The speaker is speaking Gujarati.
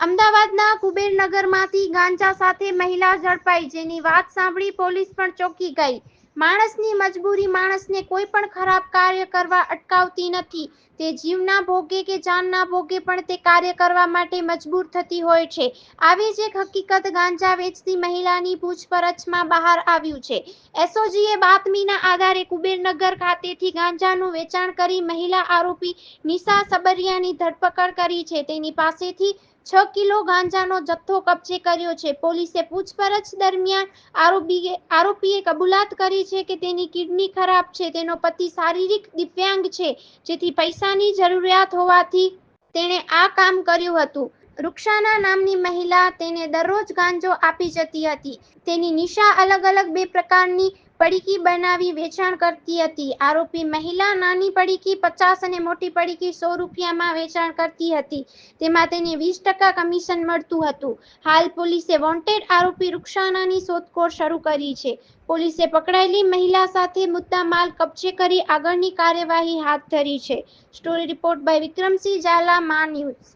અમદાવાદના કુબેરનગરમાંથી ગાંજા સાથે મહિલા ઝડપાઈ, જેની વાત સાંભળી પોલીસ પણ ચોંકી ગઈ. માણસની મજબૂરી માણસને કોઈ પણ ખરાબ કાર્ય કરવા અટકાવતી નથી. તે જીવના ભોગે કે જાનના ભોગે પણ તે કાર્ય કરવા માટે મજબૂર થતી હોય છે. આવી જ એક હકીકત ગાંજા વેચતી મહિલાની પૂછપરછમાં બહાર આવ્યું છે. એસઓજીએ બાતમીના આધારે કુબેરનગર ખાતેથી ગાંજાનું વેચાણ કરી મહિલા આરોપી નિશા સબરિયાની ધરપકડ કરી છે. તેની પાસેથી છ કિલો ગાંજાનો જથ્થો કબજે કર્યો છે. પોલીસે પૂછપરછ દરમિયાન આરોપીએ આરોપીએ કબૂલાત કરી છે કે તેની કિડની ખરાબ છે. તેનો પતિ શારીરિક દિવ્યાંગ છે, જેથી પૈસાની જરૂરિયાત હોવાથી તેણે આ કામ કર્યું હતું. રૂક્ષાના નામની મહિલા તેને દરરોજ ગાંજો આપી જતી હતી. તેની નિશા અલગ અલગ બે પ્રકારની પડીકી બનાવી વેચાણ કરતી હતી. આરોપી મહિલા નાની પડીકી પચાસ અને મોટી પડીકી સો રૂપિયામાં વેચાણ કરતી હતી. તેમાં તેને વીસ ટકા કમિશન મળતું હતું. હાલ પોલીસે વોન્ટેડ આરોપી રૂક્ષાનાની શોધખોળ શરૂ કરી છે. પોલીસે પકડાયેલી મહિલા સાથે મુદ્દામાલ કબજે કરી આગળની કાર્યવાહી હાથ ધરી છે. Story report by Vikramsinh Zala, Maa news.